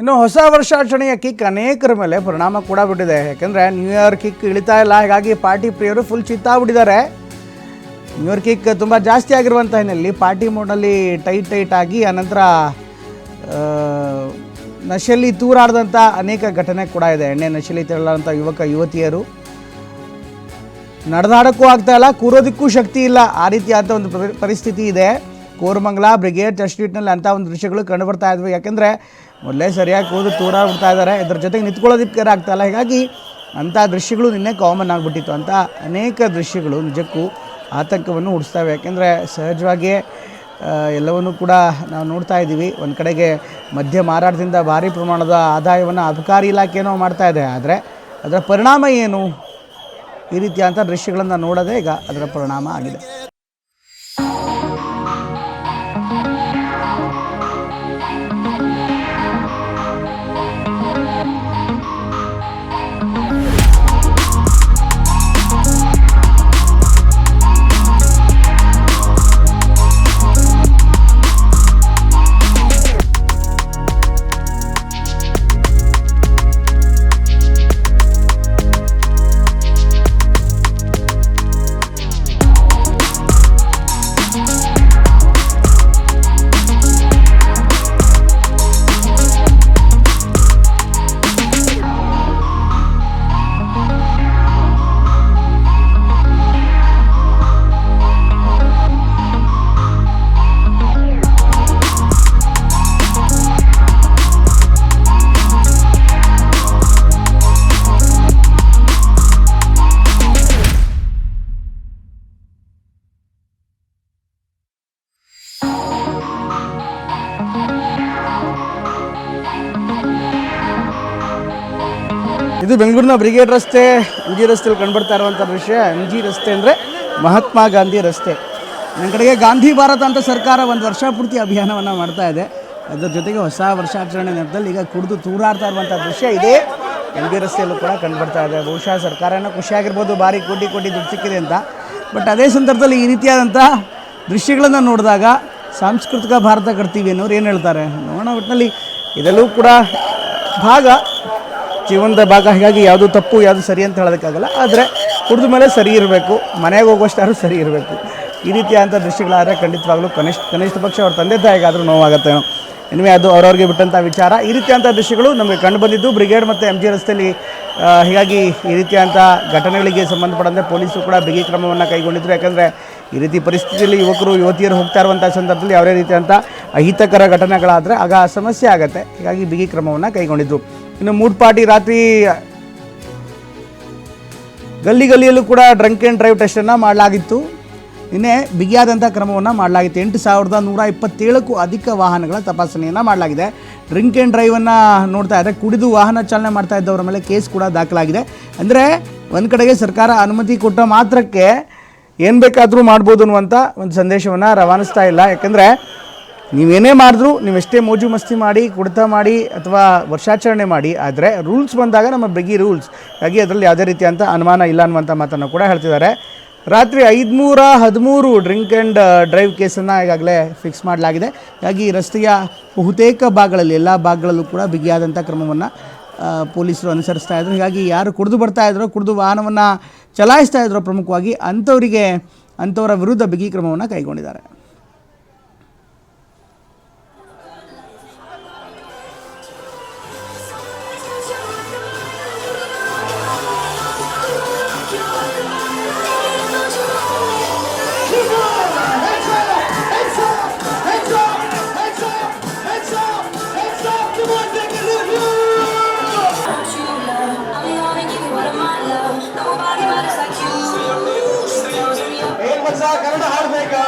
ಇನ್ನು ಹೊಸ ವರ್ಷಾಚರಣೆಯ ಕಿಕ್ ಅನೇಕರ ಮೇಲೆ ಪರಿಣಾಮ ಕೂಡ ಬಿಟ್ಟಿದೆ. ಯಾಕೆಂದರೆ ನ್ಯೂ ಇಯರ್ ಕಿಕ್ ಇಳಿತಾ ಇಲ್ಲ. ಹಾಗಾಗಿ ಪಾರ್ಟಿ ಪ್ರಿಯರು ಫುಲ್ ಚಿತ್ತಾಗ್ಬಿಟ್ಟಿದ್ದಾರೆ. ನ್ಯೂ ಇಯರ್ ಕಿಕ್ ತುಂಬ ಜಾಸ್ತಿ ಆಗಿರುವಂಥ ಹಿನ್ನೆಲೆಯಲ್ಲಿ ಪಾರ್ಟಿ ಮೋಡ್ನಲ್ಲಿ ಟೈಟ್ ಟೈಟ್ ಆಗಿ ಆನಂತರ ಆ, ನಶೆಯಲ್ಲಿ ತೂರಾಡಿದಂಥ ಅನೇಕ ಘಟನೆ ಕೂಡ ಇದೆ. ಎಣ್ಣೆ ನಶೆಯಲ್ಲಿ ತೆರಳಂಥ ಯುವಕ ಯುವತಿಯರು. ನಡೆದಾಡೋಕ್ಕೂ ಆಗ್ತಾ ಇಲ್ಲ. ಕೂರೋದಕ್ಕೂ ಶಕ್ತಿ ಇಲ್ಲ. ಆ ರೀತಿಯಾದಂಥ ಒಂದು ಪರಿ- ಪರಿಸ್ಥಿತಿ ಇದೆ. ಕೋರಮಂಗಲ, ಬ್ರಿಗೇಡ್ ಚರ್ಚ್ ಸ್ಟ್ರೀಟ್ನಲ್ಲಿ ಅಂಥ ಒಂದು ದೃಶ್ಯಗಳು ಕಂಡು ಬರ್ತಾ ಇದ್ವು. ಯಾಕೆಂದರೆ ಮೊದಲೇ ಸರಿಯಾಗಿ ಕೂದು ಬಿಡ್ತಾ ಇದ್ದಾರೆ. ಇದ್ರ ಜೊತೆಗೆ ನಿಂತ್ಕೊಳ್ಳೋದಕ್ಕೆ ಇಲ್ಲ. ಹೀಗಾಗಿ ಅಂಥ ದೃಶ್ಯಗಳು ನಿನ್ನೆ ಕಾಮನ್ ಆಗಿಬಿಟ್ಟಿತ್ತು. ಅಂತ ಅನೇಕ ದೃಶ್ಯಗಳು ನಿಜಕ್ಕೂ ಆತಂಕವನ್ನು ಹುಟ್ಟಿಸ್ತವೆ. ಯಾಕೆಂದರೆ ಸಹಜವಾಗಿಯೇ ಎಲ್ಲವನ್ನು ಎಲ್ಲವನ್ನೂ ಕೂಡ ನಾವು ನೋಡ್ತಾ ಇದ್ದೀವಿ. ಒಂದು ಕಡೆಗೆ ಮದ್ಯ ಮಾರಾಟದಿಂದ ಭಾರಿ ಪ್ರಮಾಣದ ಆದಾಯವನ್ನು ಅಬಕಾರಿ ಇಲಾಖೆನೋ ಮಾಡ್ತಾ ಇದೆ. ಆದರೆ ಅದರ ಪರಿಣಾಮ ಏನು? ಈ ರೀತಿಯಾದಂಥ ದೃಶ್ಯಗಳನ್ನು ನೋಡೋದೇ ಈಗ ಅದರ ಪರಿಣಾಮ ಆಗಿದೆ. ಇದು ಬೆಂಗಳೂರಿನ ಬ್ರಿಗೇಡ್ ರಸ್ತೆ ಎಂ ಜಿ ರಸ್ತೆಯಲ್ಲಿ ಕಂಡುಬರ್ತಾ ಇರುವಂಥ ದೃಶ್ಯ. ಎಂ ಜಿ ರಸ್ತೆ ಅಂದರೆ ಮಹಾತ್ಮ ಗಾಂಧಿ ರಸ್ತೆ. ನನ್ನ ಕಡೆಗೆ ಗಾಂಧಿ ಭಾರತ ಅಂತ ಸರ್ಕಾರ ಒಂದು ವರ್ಷ ಪೂರ್ತಿ ಅಭಿಯಾನವನ್ನು ಮಾಡ್ತಾ ಇದೆ. ಅದರ ಜೊತೆಗೆ ಹೊಸ ವರ್ಷಾಚರಣೆ ನೆಪದಲ್ಲಿ ಈಗ ಕುಡಿದು ತೂರಾಡ್ತಾ ಇರುವಂಥ ದೃಶ್ಯ ಇದೆ. ಎಂ ಜಿ ರಸ್ತೆಯಲ್ಲೂ ಕೂಡ ಕಂಡುಬರ್ತಾ ಇದೆ. ಬಹುಶಃ ಸರ್ಕಾರನ ಖುಷಿಯಾಗಿರ್ಬೋದು, ಭಾರಿ ಕೋಟಿ ಕೋಟಿ ದುಡ್ಡು ಸಿಕ್ಕಿದೆ ಅಂತ. ಬಟ್ ಅದೇ ಸಂದರ್ಭದಲ್ಲಿ ಈ ರೀತಿಯಾದಂಥ ದೃಶ್ಯಗಳನ್ನು ನೋಡಿದಾಗ ಸಾಂಸ್ಕೃತಿಕ ಭಾರತ ಕಟ್ತೀವಿ ಅನ್ನೋರು ಏನು ಹೇಳ್ತಾರೆ? ನೋಡೋಣ ಒಟ್ಟಿನಲ್ಲಿ ಇದೆಲ್ಲವೂ ಕೂಡ ಭಾಗ. ಜೀವನದ ಭಾಗ, ಹೀಗಾಗಿ ಯಾವುದು ತಪ್ಪು, ಯಾವುದು ಸರಿ ಅಂತ ಹೇಳೋದಕ್ಕಾಗಲ್ಲ. ಆದರೆ ಕುಡಿದ ಮೇಲೆ ಸರಿ ಇರಬೇಕು, ಮನೆಗೆ ಹೋಗುವಷ್ಟಾದ್ರೂ ಸರಿ ಇರಬೇಕು. ಈ ರೀತಿಯಾದಂಥ ದೃಷ್ಟಿಗಳಾದರೆ ಖಂಡಿತವಾಗ್ಲೂ ಕನಿಷ್ಠ ಕನಿಷ್ಠ ಪಕ್ಷ ಅವ್ರ ತಂದೆ ತಾಯಿಗಾದರೂ ನೋವಾಗುತ್ತೇನೋ ಇನ್ಮೇ ಅದು ಅವ್ರವ್ರಿಗೆ ಬಿಟ್ಟಂಥ ವಿಚಾರ. ಈ ರೀತಿಯಾದಂಥ ದೃಶ್ಯಗಳು ನಮಗೆ ಕಂಡು ಬಂದಿದ್ದು. ಬ್ರಿಗೇಡ್ ಮತ್ತು ಎಂ ಜಿ ರಸ್ತೆಯಲ್ಲಿ ಹೀಗಾಗಿ ಈ ರೀತಿಯಾದಂಥ ಘಟನೆಗಳಿಗೆ ಸಂಬಂಧಪಟ್ಟಂತೆ ಪೊಲೀಸರು ಕೂಡ ಬಿಗಿ ಕ್ರಮವನ್ನು ಕೈಗೊಂಡಿದ್ರು. ಯಾಕಂದರೆ ಈ ರೀತಿ ಪರಿಸ್ಥಿತಿಯಲ್ಲಿ ಯುವಕರು, ಯುವತಿಯರು ಹೋಗ್ತಾ ಇರುವಂಥ ಸಂದರ್ಭದಲ್ಲಿ ಯಾವುದೇ ರೀತಿಯಾದಂಥ ಅಹಿತಕರ ಘಟನೆಗಳಾದರೆ ಆಗ ಸಮಸ್ಯೆ ಆಗುತ್ತೆ. ಹೀಗಾಗಿ ಬಿಗಿ ಕ್ರಮವನ್ನು ಕೈಗೊಂಡಿದ್ರು ಇನ್ನು ಮೂಡ್ ಪಾರ್ಟಿ ರಾತ್ರಿ ಗಲ್ಲಿ ಗಲ್ಲಿಯಲ್ಲೂ ಕೂಡ ಡ್ರಂಕ್ ಆ್ಯಂಡ್ ಡ್ರೈವ್ ಟೆಸ್ಟನ್ನು ಮಾಡಲಾಗಿತ್ತು. ನಿನ್ನೆ ಬಿಗಿಯಾದಂಥ ಕ್ರಮವನ್ನು ಮಾಡಲಾಗಿತ್ತು. ಎಂಟು ಸಾವಿರದ ನೂರ ಇಪ್ಪತ್ತೇಳಕ್ಕೂ ಅಧಿಕ ವಾಹನಗಳ ತಪಾಸಣೆಯನ್ನು ಮಾಡಲಾಗಿದೆ. ಡ್ರಿಂಕ್ ಆ್ಯಂಡ್ ಡ್ರೈವನ್ನು ನೋಡ್ತಾ ಇದ್ದರೆ ಕುಡಿದು ವಾಹನ ಚಾಲನೆ ಮಾಡ್ತಾ ಇದ್ದವರ ಮೇಲೆ ಕೇಸ್ ಕೂಡ ದಾಖಲಾಗಿದೆ. ಅಂದರೆ ಒಂದು ಕಡೆಗೆ ಸರ್ಕಾರ ಅನುಮತಿ ಕೊಟ್ಟ ಮಾತ್ರಕ್ಕೆ ಏನು ಬೇಕಾದರೂ ಮಾಡ್ಬೋದು ಅನ್ನುವಂಥ ಒಂದು ಸಂದೇಶವನ್ನು ರವಾನಿಸ್ತಾ ಇಲ್ಲ. ಯಾಕೆಂದರೆ ನೀವೇನೇ ಮಾಡಿದ್ರು ನೀವು ಎಷ್ಟೇ ಮೋಜು ಮಸ್ತಿ ಮಾಡಿ, ಕುಡಿತ ಮಾಡಿ ಅಥವಾ ವರ್ಷಾಚರಣೆ ಮಾಡಿ, ಆದರೆ ರೂಲ್ಸ್ ಬಂದಾಗ ನಮ್ಮ ಬಿಗಿ ರೂಲ್ಸ್. ಹಾಗಾಗಿ ಅದರಲ್ಲಿ ಯಾವುದೇ ಅಂತ ಅನುಮಾನ ಇಲ್ಲ ಅನ್ನುವಂಥ ಮಾತನ್ನು ಕೂಡ ಹೇಳ್ತಿದ್ದಾರೆ. ರಾತ್ರಿ ಐದುನೂರ ಹದಿಮೂರು ಡ್ರಿಂಕ್ ಆ್ಯಂಡ್ ಡ್ರೈವ್ ಕೇಸನ್ನು ಈಗಾಗಲೇ ಫಿಕ್ಸ್ ಮಾಡಲಾಗಿದೆ. ಹಾಗಾಗಿ ರಸ್ತೆಯ ಬಹುತೇಕ ಭಾಗಗಳಲ್ಲಿ, ಎಲ್ಲ ಭಾಗಗಳಲ್ಲೂ ಕೂಡ ಬಿಗಿಯಾದಂಥ ಕ್ರಮವನ್ನು ಪೊಲೀಸರು ಅನುಸರಿಸ್ತಾ ಇದ್ದರು ಹೀಗಾಗಿ ಯಾರು ಕುಡಿದು ಬರ್ತಾ ಇದ್ರೋ, ಕುಡಿದು ವಾಹನವನ್ನು ಚಲಾಯಿಸ್ತಾ ಇದ್ರೋ ಪ್ರಮುಖವಾಗಿ ಅಂಥವರಿಗೆ, ಅಂಥವರ ವಿರುದ್ಧ ಬಿಗಿ ಕ್ರಮವನ್ನು ಕೈಗೊಂಡಿದ್ದಾರೆ. ಸಹಕರಣ ಆಡ್ಬೇಕಾ